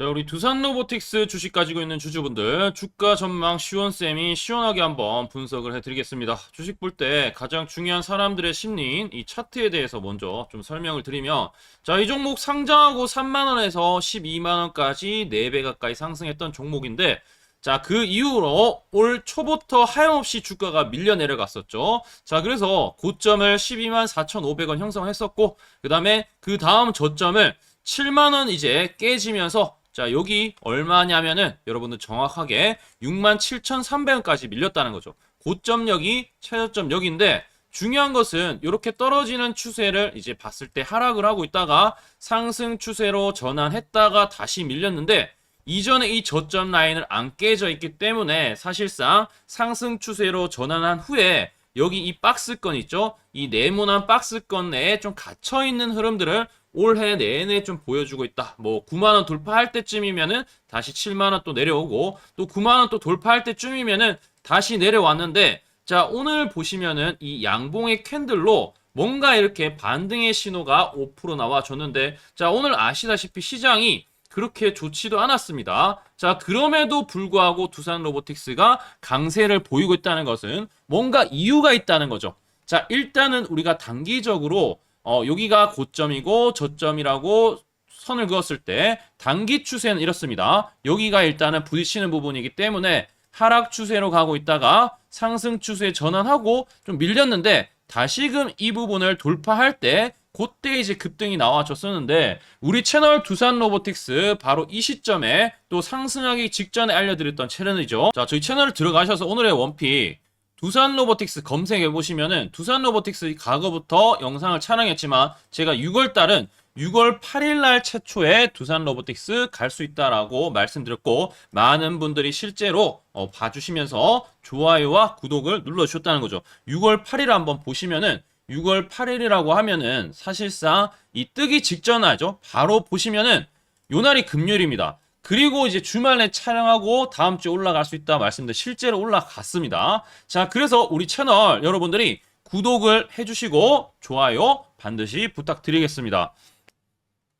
자, 우리 두산 로보틱스 주식 가지고 있는 주주분들 주가 전망 시원쌤이 시원하게 한번 분석을 해드리겠습니다. 주식 볼 때 가장 중요한 사람들의 심리인 이 차트에 대해서 먼저 좀 설명을 드리면 자, 이 종목 상장하고 3만원에서 12만원까지 4배 가까이 상승했던 종목인데 자, 그 이후로 올 초부터 하염없이 주가가 밀려 내려갔었죠. 자, 그래서 고점을 12만 4,500원 형성했었고, 그 다음에 그 다음 저점을 7만원 이제 깨지면서 자, 여기 얼마냐면은 여러분들 정확하게 67,300원까지 밀렸다는 거죠. 고점력이 최저점력인데 중요한 것은 이렇게 떨어지는 추세를 이제 봤을 때 하락을 하고 있다가 상승 추세로 전환했다가 다시 밀렸는데 이전에 이 저점 라인을 안 깨져 있기 때문에 사실상 상승 추세로 전환한 후에 여기 이 박스권 있죠? 이 네모난 박스권 내에 좀 갇혀 있는 흐름들을 올해 내내 좀 보여주고 있다. 뭐 9만 원 돌파할 때쯤이면은 다시 7만 원 또 내려오고 또 9만 원 또 돌파할 때쯤이면은 다시 내려왔는데 자, 오늘 보시면은 이 양봉의 캔들로 뭔가 이렇게 반등의 신호가 5% 나와 줬는데 자, 오늘 아시다시피 시장이 그렇게 좋지도 않았습니다. 자, 그럼에도 불구하고 두산 로보틱스가 강세를 보이고 있다는 것은 뭔가 이유가 있다는 거죠. 자, 일단은 우리가 단기적으로 어, 여기가 고점이고 저점이라고 선을 그었을 때 단기 추세는 이렇습니다. 여기가 일단은 부딪히는 부분이기 때문에 하락 추세로 가고 있다가 상승 추세에 전환하고 좀 밀렸는데 다시금 이 부분을 돌파할 때 그때 이제 급등이 나와줬었는데 우리 채널 두산 로보틱스 바로 이 시점에 또 상승하기 직전에 알려드렸던 채널이죠. 자 저희 채널 들어가셔서 오늘의 원픽 두산 로보틱스 검색해 보시면은 두산 로보틱스 과거부터 영상을 촬영했지만 제가 6월 달은 6월 8일 날 최초에 두산 로보틱스 갈 수 있다라고 말씀드렸고 많은 분들이 실제로 어, 봐주시면서 좋아요와 구독을 눌러주셨다는 거죠. 6월 8일 한번 보시면은 6월 8일이라고 하면은 사실상 이 뜨기 직전 하죠. 바로 보시면은 요 날이 금요일입니다. 그리고 이제 주말에 촬영하고 다음 주에 올라갈 수 있다 말씀드렸는데 실제로 올라갔습니다. 자, 그래서 우리 채널 여러분들이 구독을 해주시고 좋아요 반드시 부탁드리겠습니다.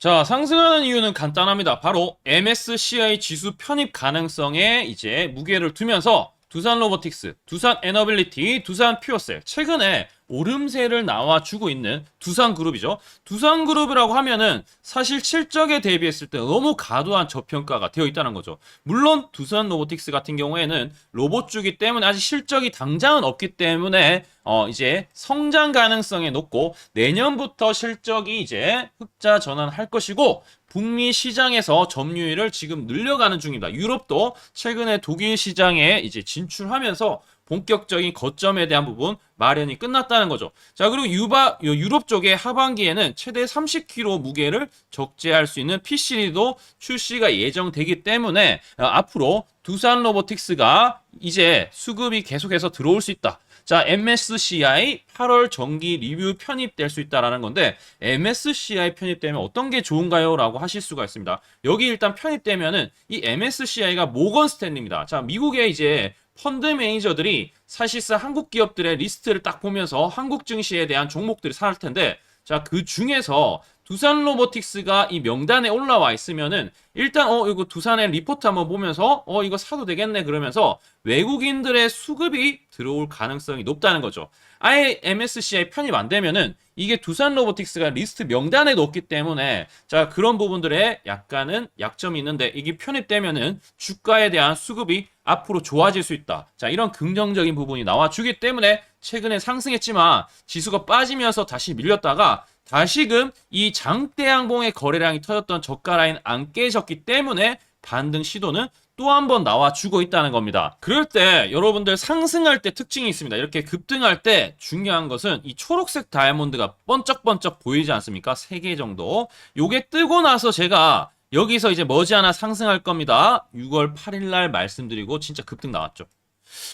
자, 상승하는 이유는 간단합니다. 바로 MSCI 지수 편입 가능성에 이제 무게를 두면서 두산 로보틱스, 두산 에너빌리티, 두산 퓨어셀 최근에 오름세를 나와주고 있는 두산그룹이죠. 두산그룹이라고 하면은 사실 실적에 대비했을 때 너무 과도한 저평가가 되어 있다는 거죠. 물론 두산 로보틱스 같은 경우에는 로봇 주기 때문에 아직 실적이 당장은 없기 때문에 어 이제 성장 가능성이 높고 내년부터 실적이 이제 흑자 전환할 것이고 북미 시장에서 점유율을 지금 늘려가는 중입니다. 유럽도 최근에 독일 시장에 이제 진출하면서 본격적인 거점에 대한 부분 마련이 끝났다는 거죠. 자, 그리고 유바, 유럽 쪽에 하반기에는 최대 30kg 무게를 적재할 수 있는 PC도 출시가 예정되기 때문에 어, 앞으로 두산 로보틱스가 이제 수급이 계속해서 들어올 수 있다. 자, MSCI 8월 정기 리뷰 편입될 수 있다라는 건데 MSCI 편입되면 어떤 게 좋은가요? 라고 하실 수가 있습니다. 여기 일단 편입되면은 이 MSCI가 모건 스탠리입니다. 자, 미국의 이제 펀드 매니저들이 사실상 한국 기업들의 리스트를 딱 보면서 한국 증시에 대한 종목들이 살 텐데 자, 그 중에서 두산 로보틱스가 이 명단에 올라와 있으면은 일단 어 이거 두산의 리포트 한번 보면서 어 이거 사도 되겠네 그러면서 외국인들의 수급이 들어올 가능성이 높다는 거죠. 아예 MSCI 편입 안 되면은 이게 두산 로보틱스가 리스트 명단에 넣었기 때문에 자 그런 부분들에 약간은 약점이 있는데 이게 편입되면은 주가에 대한 수급이 앞으로 좋아질 수 있다. 자 이런 긍정적인 부분이 나와주기 때문에 최근에 상승했지만 지수가 빠지면서 다시 밀렸다가 다시금 이 장대양봉의 거래량이 터졌던 저가 라인 안 깨졌기 때문에 반등 시도는 또 한 번 나와주고 있다는 겁니다. 그럴 때 여러분들 상승할 때 특징이 있습니다. 이렇게 급등할 때 중요한 것은 이 초록색 다이아몬드가 번쩍번쩍 보이지 않습니까? 3개 정도. 요게 뜨고 나서 제가 여기서 이제 머지않아 상승할 겁니다. 6월 8일 날 말씀드리고 진짜 급등 나왔죠.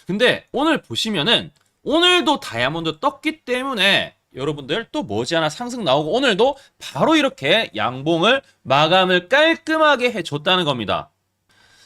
근데 오늘 보시면은 오늘도 다이아몬드 떴기 때문에 여러분들 또 머지않아 상승 나오고 오늘도 바로 이렇게 양봉을 마감을 깔끔하게 해줬다는 겁니다.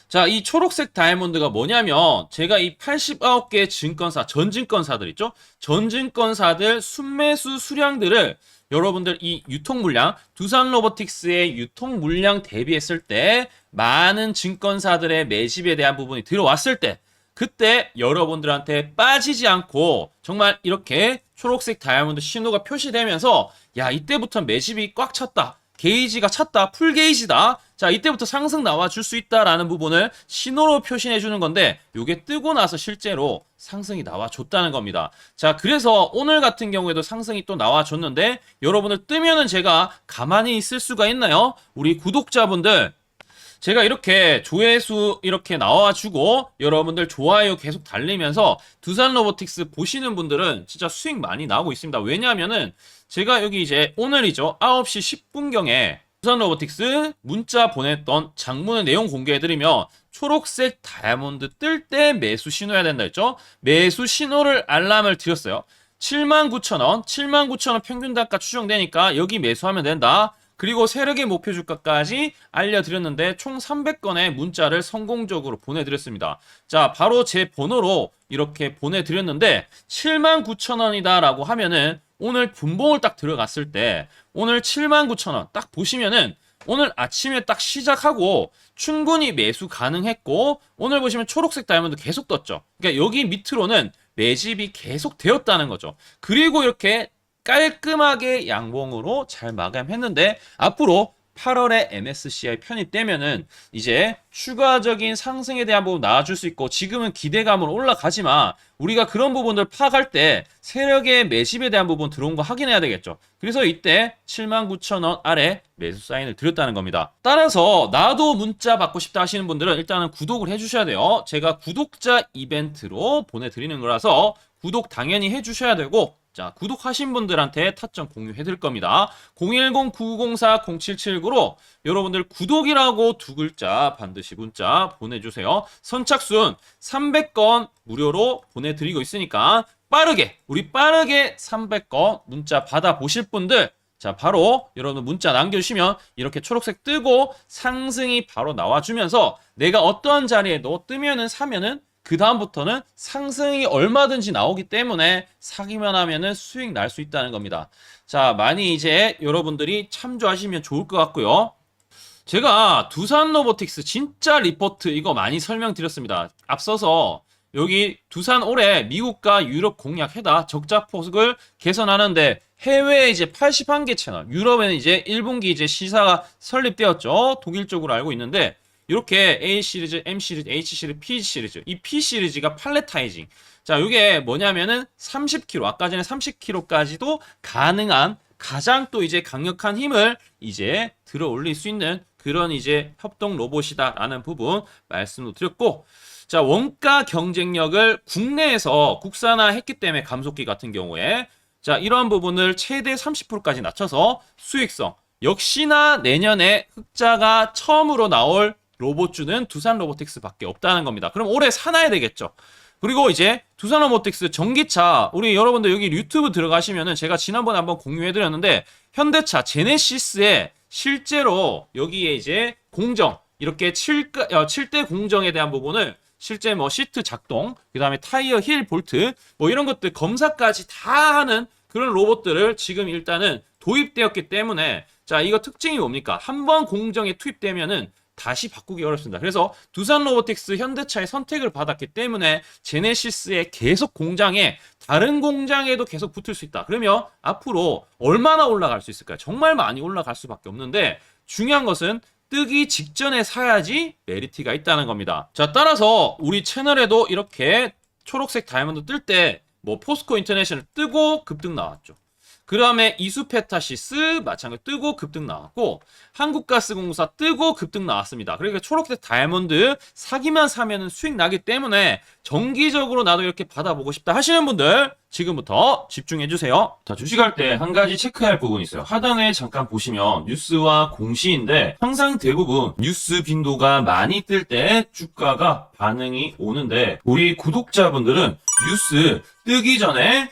자, 이 초록색 다이아몬드가 뭐냐면 제가 이 89개 증권사, 전증권사들 있죠? 전증권사들 순매수 수량들을 여러분들 이 유통 물량, 두산 로보틱스의 유통 물량 대비했을 때 많은 증권사들의 매집에 대한 부분이 들어왔을 때 그때 여러분들한테 빠지지 않고 정말 이렇게 초록색 다이아몬드 신호가 표시되면서 야 이때부터 매집이 꽉 찼다. 게이지가 찼다. 풀 게이지다. 자, 이때부터 상승 나와 줄 수 있다라는 부분을 신호로 표시해 주는 건데 요게 뜨고 나서 실제로 상승이 나와 줬다는 겁니다. 자, 그래서 오늘 같은 경우에도 상승이 또 나와 줬는데 여러분들 뜨면은 제가 가만히 있을 수가 있나요? 우리 구독자분들 제가 이렇게 조회수 이렇게 나와주고 여러분들 좋아요 계속 달리면서 두산 로보틱스 보시는 분들은 진짜 수익 많이 나오고 있습니다. 왜냐하면은 제가 여기 이제 오늘이죠. 9시 10분경에 두산 로보틱스 문자 보냈던 장문의 내용 공개해드리면 초록색 다이아몬드 뜰 때 매수 신호해야 된다 했죠. 매수 신호를 알람을 드렸어요. 79,000원, 79,000원 평균 단가 추정되니까 여기 매수하면 된다. 그리고 세력의 목표 주가까지 알려드렸는데 총 300건의 문자를 성공적으로 보내드렸습니다. 자, 바로 제 번호로 이렇게 보내드렸는데 79,000원이다 라고 하면은 오늘 분봉을 딱 들어갔을 때 오늘 79,000원 딱 보시면은 오늘 아침에 딱 시작하고 충분히 매수 가능했고 오늘 보시면 초록색 다이아몬드 계속 떴죠. 그러니까 여기 밑으로는 매집이 계속 되었다는 거죠. 그리고 이렇게 깔끔하게 양봉으로 잘 마감했는데 앞으로 8월에 MSCI 편입되면은 이제 추가적인 상승에 대한 부분 나와줄 수 있고 지금은 기대감으로 올라가지만 우리가 그런 부분들 파악할 때 세력의 매집에 대한 부분 들어온 거 확인해야 되겠죠. 그래서 이때 79,000원 아래 매수 사인을 드렸다는 겁니다. 따라서 나도 문자 받고 싶다 하시는 분들은 일단은 구독을 해주셔야 돼요. 제가 구독자 이벤트로 보내드리는 거라서 구독 당연히 해주셔야 되고 자, 구독하신 분들한테 타점 공유해 드릴 겁니다. 010-904-0779로 여러분들 구독이라고 두 글자 반드시 문자 보내주세요. 선착순 300건 무료로 보내드리고 있으니까 빠르게, 우리 빠르게 300건 문자 받아보실 분들 자, 바로 여러분 문자 남겨주시면 이렇게 초록색 뜨고 상승이 바로 나와주면서 내가 어떠한 자리에도 뜨면은 사면은 그 다음부터는 상승이 얼마든지 나오기 때문에 사기만 하면은 수익 날 수 있다는 겁니다. 자, 많이 이제 여러분들이 참조하시면 좋을 것 같고요. 제가 두산 로보틱스 진짜 리포트 이거 많이 설명드렸습니다. 앞서서 여기 두산 올해 미국과 유럽 공략해다 적자 폭을 개선하는데 해외에 이제 81개 채널, 유럽에는 이제 1분기 이제 시사가 설립되었죠. 독일 쪽으로 알고 있는데 이렇게 A 시리즈, M 시리즈, H 시리즈, P 시리즈. 이 P 시리즈가 팔레타이징. 자, 이게 뭐냐면은 30kg, 아까 전에 30kg까지도 가능한 가장 또 이제 강력한 힘을 이제 들어 올릴 수 있는 그런 이제 협동 로봇이다라는 부분 말씀도 드렸고, 자, 원가 경쟁력을 국내에서 국산화했기 때문에 감속기 같은 경우에 자, 이러한 부분을 최대 30%까지 낮춰서 수익성. 역시나 내년에 흑자가 처음으로 나올 로봇주는 두산 로보틱스 밖에 없다는 겁니다. 그럼 올해 사놔야 되겠죠. 그리고 이제 두산 로보틱스 전기차 우리 여러분들 여기 유튜브 들어가시면은 제가 지난번에 한번 공유해 드렸는데 현대차 제네시스에 실제로 여기에 이제 공정 이렇게 7, 7대 공정에 대한 부분을 실제 뭐 시트 작동, 그 다음에 타이어 힐 볼트, 뭐 이런 것들 검사까지 다 하는 그런 로봇들을 지금 일단은 도입되었기 때문에 자, 이거 특징이 뭡니까? 한번 공정에 투입되면은 다시 바꾸기 어렵습니다. 그래서 두산 로보틱스 현대차의 선택을 받았기 때문에 제네시스의 계속 공장에 다른 공장에도 계속 붙을 수 있다. 그러면 앞으로 얼마나 올라갈 수 있을까요? 정말 많이 올라갈 수밖에 없는데 중요한 것은 뜨기 직전에 사야지 메리티가 있다는 겁니다. 자, 따라서 우리 채널에도 이렇게 초록색 다이아몬드 뜰 때 뭐 포스코 인터내셔널 뜨고 급등 나왔죠. 그 다음에 이수페타시스 마찬가지 뜨고 급등 나왔고 한국가스공사 뜨고 급등 나왔습니다. 그러니까 초록색 다이아몬드 사기만 사면은 수익 나기 때문에 정기적으로 나도 이렇게 받아보고 싶다 하시는 분들 지금부터 집중해 주세요. 자, 주식할 때 한 가지 체크할 부분이 있어요. 하단에 잠깐 보시면 뉴스와 공시인데 항상 대부분 뉴스 빈도가 많이 뜰 때 주가가 반응이 오는데 우리 구독자분들은 뉴스 뜨기 전에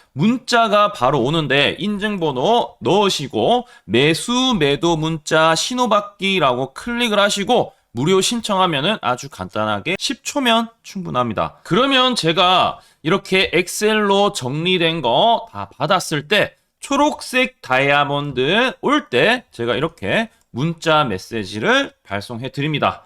문자가 바로 오는데 인증번호 넣으시고 매수 매도 문자 신호받기라고 클릭을 하시고 무료 신청하면은 아주 간단하게 10초면 충분합니다. 그러면 제가 이렇게 엑셀로 정리된 거 다 받았을 때 초록색 다이아몬드 올 때 제가 이렇게 문자 메시지를 발송해 드립니다.